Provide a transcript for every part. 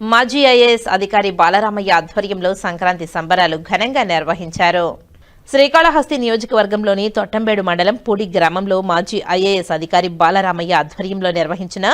మాజీ ఐఏఎస్ అధికారి బాలరామయ్య ఆధ్వర్యంలో సంక్రాంతి సంబరాలు ఘనంగా నిర్వహించారు. శ్రీకాళహస్తి నియోజకవర్గంలోని తొట్టంబేడు మండలం పూడి గ్రామంలో మాజీ ఐఏఎస్ అధికారి బాలరామయ్య ఆధ్వర్యంలో నిర్వహించిన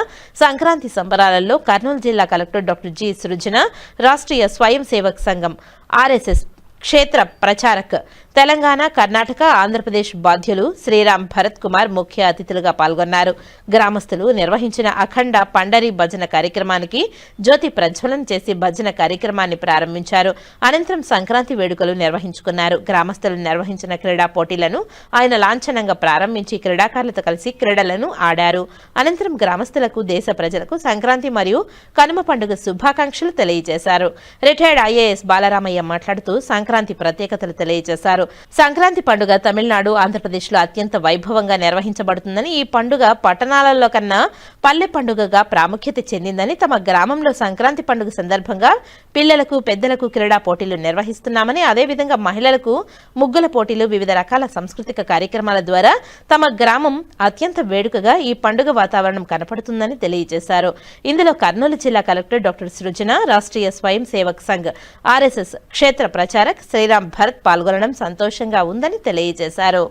సంక్రాంతి సంబరాలలో కర్నూలు జిల్లా collector doctor G Srujana Rashtriya Swayamsevak సంఘం ఆర్ఎస్ఎస్ క్షేత్ర ప్రచారక్ తెలంగాణ కర్ణాటక ఆంధ్రప్రదేశ్ బాధ్యులు శ్రీరామ్ భరత్ కుమార్ ముఖ్య అతిథులుగా పాల్గొన్నారు. గ్రామస్తులు నిర్వహించిన అఖండ పండరి భజన కార్యక్రమానికి జ్యోతి ప్రజ్వలన చేసి భజన కార్యక్రమాన్ని ప్రారంభించారు. అనంతరం సంక్రాంతి వేడుకలు నిర్వహించుకున్నారు. గ్రామస్తులు నిర్వహించిన క్రీడా పోటీలను ఆయన లాంఛనంగా ప్రారంభించి క్రీడాకారులతో కలిసి క్రీడలను ఆడారు. అనంతరం గ్రామస్తులకు దేశ ప్రజలకు సంక్రాంతి మరియు కనుమ పండుగ శుభాకాంక్షలు తెలియజేశారు. రిటైర్డ్ ఐఏఎస్ బాలరామయ్య మాట్లాడుతూ సంక్రాంతి ప్రత్యేకతలు తెలియజేశారు. సంక్రాంతి పండుగ తమిళనాడు ఆంధ్రప్రదేశ్లో అత్యంత వైభవంగా నిర్వహించబడుతుందని ఈ పండుగ పట్టణాలలో కన్నా పల్లె పండుగగా ప్రాముఖ్యత చెందిందని తమ గ్రామంలో సంక్రాంతి పండుగ సందర్భంగా పిల్లలకు పెద్దలకు క్రీడా పోటీలు నిర్వహిస్తున్నామని అదేవిధంగా మహిళలకు ముగ్గుల పోటీలు వివిధ రకాల సాంస్కృతిక కార్యక్రమాల ద్వారా తమ గ్రామం అత్యంత వేడుకగా ఈ పండుగ వాతావరణం కనపడుతుందని తెలియజేశారు. ఇందులో కర్నూలు జిల్లా కలెక్టర్ డాక్టర్ సృజన రాష్ట్రీయ స్వయం సేవక్ సంఘ్ ఆర్ఎస్ఎస్ క్షేత్ర ప్రచారక్ శ్రీరామ్ భరత్ పాల్గొనడం సంతోషంగా ఉందని తెలియజేశారు.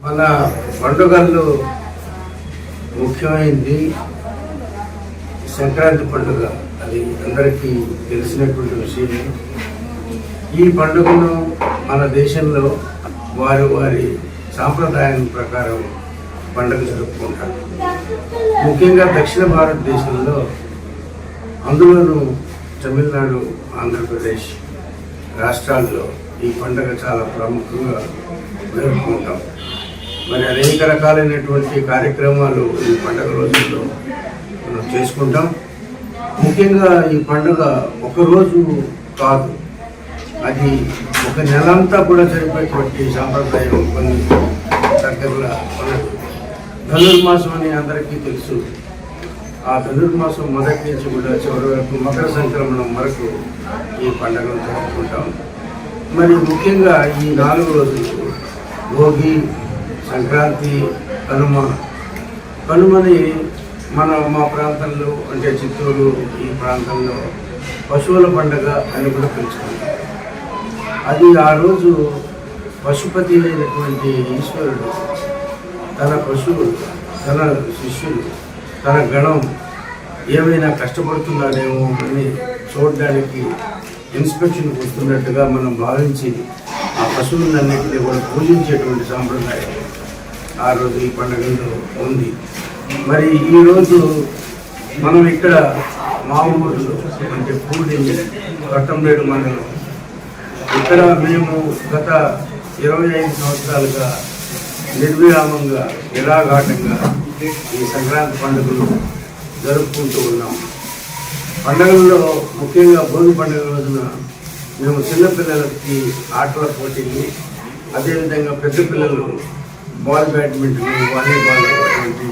మన పండుగలు ముఖ్యమైనది సంక్రాంతి పండుగ. అది అందరికీ తెలిసినటువంటి విషయమే. ఈ పండుగను మన దేశంలో వారి వారి సాంప్రదాయం ప్రకారం పండుగ జరుపుకుంటారు. ముఖ్యంగా దక్షిణ భారతదేశంలో అందులోనూ తమిళనాడు ఆంధ్రప్రదేశ్ రాష్ట్రాల్లో ఈ పండుగ చాలా ప్రాముఖ్యంగా జరుపుకుంటాం. మరి అనేక రకాలైనటువంటి కార్యక్రమాలు ఈ పండుగ రోజుల్లో మనం చేసుకుంటాం. ముఖ్యంగా ఈ పండుగ ఒక రోజు కాదు అది ఒక నెలంతా కూడా జరిపేటువంటి సాంప్రదాయం కొన్ని దగ్గరలో మనకు ధనుర్మాసం అని అందరికీ తెలుసు. ఆ ధనుర్మాసం మొదటి నుంచి కూడా చివరి వరకు మకర సంక్రమణం వరకు ఈ పండుగను జరుపుకుంటాం. మరి ముఖ్యంగా ఈ నాలుగు రోజులు భోగి సంక్రాంతి కనుమ కనుమని మన మా ప్రాంతంలో అంటే చిత్తూరు ఈ ప్రాంతంలో పశువుల పండుగ అని కూడా పిలుచుకుంటాం. అది ఆ రోజు పశుపతి అయినటువంటి ఈశ్వరుడు తన పశువులు తన శిష్యులు తన గణం ఏమైనా కష్టపడుతున్నాడేమో అని చూడడానికి ఇన్స్పెక్షన్కి వస్తున్నట్టుగా మనం భావించి ఆ పశువులన్నింటినీ కూడా పూజించేటువంటి సాంప్రదాయం ఆ రోజు ఈ పండుగలో ఉంది. మరి ఈరోజు మనం ఇక్కడ మా ఊరిలో అంటే పూడి కట్టంబేడు మండలం. ఇక్కడ మేము గత ఇరవై ఐదు సంవత్సరాలుగా నిర్విరామంగా నిరాఘాటంగా ఈ సంక్రాంతి పండుగను జరుపుకుంటూ ఉన్నాం. పండుగల్లో ముఖ్యంగా భోగి పండుగ రోజున మేము చిన్నపిల్లలకి ఆటల పోటీలు అదేవిధంగా పెద్ద పిల్లలు బాల్ బ్యాడ్మింటన్ వాలీబాల్ వంటి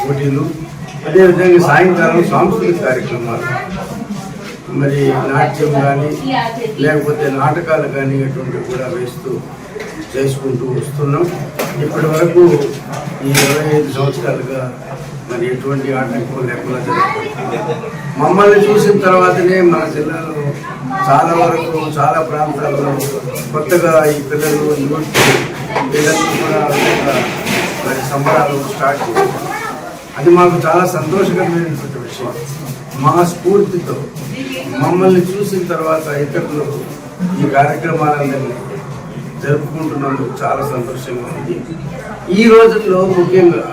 పోటీలు అదేవిధంగా సాయంకాలం సాంస్కృతిక కార్యక్రమాలు మరి నాట్యం కానీ లేకపోతే నాటకాలు కానీ అటువంటివి కూడా వేస్తూ చేసుకుంటూ వస్తున్నాం. ఇప్పటి వరకు ఈ ఇరవై ఐదు సంవత్సరాలుగా మరి ఎటువంటి ఆటంకం లేకుండా జరుగుతుంది. మమ్మల్ని చూసిన తర్వాతనే మన జిల్లాలో చాలా వరకు చాలా ప్రాంతాల్లో కొత్తగా ఈ పిల్లలు యూత్ కూడా మరి సంబరాలు స్టార్ట్ చేశారు. అది మాకు చాలా సంతోషకరమైనటువంటి విషయం. మా స్ఫూర్తితో మమ్మల్ని చూసిన తర్వాత ఇతరులు ఈ కార్యక్రమాలన్నీ జరుపుకుంటున్నందుకు చాలా సంతోషంగా ఉంది. ఈ రోజుల్లో ముఖ్యంగా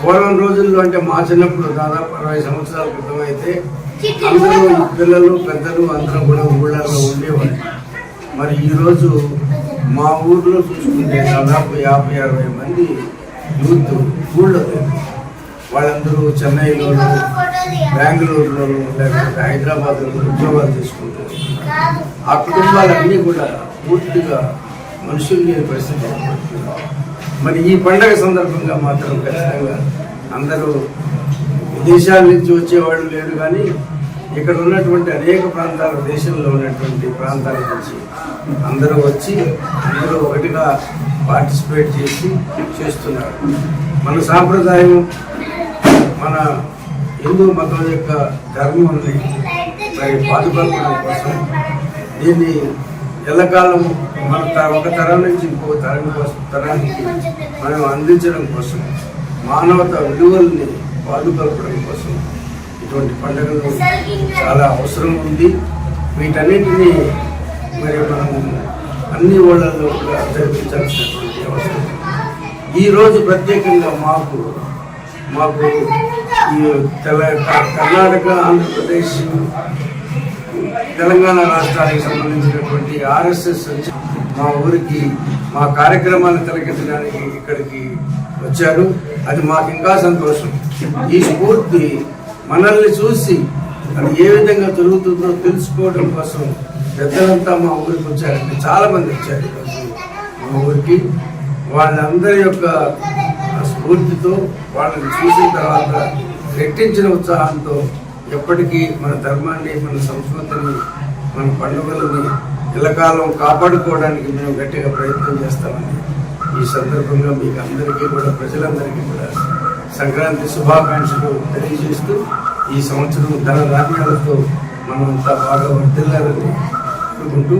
పూర్వం రోజుల్లో అంటే మా చిన్నప్పుడు దాదాపు అరవై సంవత్సరాల క్రితం అయితే అందరూ పిల్లలు పెద్దలు అందరూ కూడా ఊళ్ళల్లో ఉండేవాళ్ళు మరి ఈరోజు మా ఊర్లో చూసుకుంటే దాదాపు యాభై అరవై మంది యూత్ ఊళ్ళో వాళ్ళందరూ చెన్నైలోను బెంగళూరులోను లేకపోతే హైదరాబాద్లో ఉద్యోగాలు తీసుకుంటారు ఆ కుటుంబాలన్నీ కూడా పూర్తిగా మనుషులు లేని పరిస్థితి. మరి ఈ పండగ సందర్భంగా మాత్రం ఖచ్చితంగా అందరూ విదేశాల నుంచి వచ్చేవాళ్ళు లేరు కానీ ఇక్కడ ఉన్నటువంటి అనేక ప్రాంతాల దేశంలో ఉన్నటువంటి ప్రాంతాల నుంచి అందరూ వచ్చి అందరూ ఒకటిగా పార్టిసిపేట్ చేసి చేస్తున్నారు. మన సాంప్రదాయం మన హిందూ మతం యొక్క ధర్మాన్ని మరి పాదుపడడం కోసం దీన్ని ఎల్లకాలం మన త- ఒక తరం నుంచి ఇంకో తరం కోసం తరానికి మనం అందించడం కోసం మానవత విలువల్ని పాదుపరపడం కోసం ఇటువంటి పండుగలు చాలా అవసరం ఉంది. వీటన్నింటినీ మరి మనం అన్ని ఊళ్ళల్లో కూడా జరిపించాల్సినటువంటి అవసరం ఈరోజు ప్రత్యేకంగా మాకు మాకు ఈ తెల కర్ణాటక ఆంధ్రప్రదేశ్ తెలంగాణ రాష్ట్రానికి సంబంధించినటువంటి ఆర్ఎస్ఎస్ మా ఊరికి మా కార్యక్రమాన్ని తిలకించడానికి ఇక్కడికి వచ్చారు. అది మాకు ఇంకా సంతోషం. ఈ స్ఫూర్తి మనల్ని చూసి అది ఏ విధంగా జరుగుతుందో తెలుసుకోవడం కోసం పెద్దలంతా మా ఊరికి వచ్చారండి. చాలామంది వచ్చారు ఈరోజు మా ఊరికి. వాళ్ళందరి యొక్క స్ఫూర్తితో వాళ్ళని చూసిన తర్వాత రెట్టించిన ఉత్సాహంతో ఎప్పటికీ మన ధర్మాన్ని మన సంస్కృతిని మన పండుగలని ఇలకాలం కాపాడుకోవడానికి మేము గట్టిగా ప్రయత్నం చేస్తామని ఈ సందర్భంగా మీకు అందరికీ కూడా ప్రజలందరికీ కూడా సంక్రాంతి శుభాకాంక్షలు తెలియజేస్తూ ఈ సంవత్సరం ధన ధాన్యాలతో మనమంతా బాగా వర్దిల్లాలని అనుకుంటూ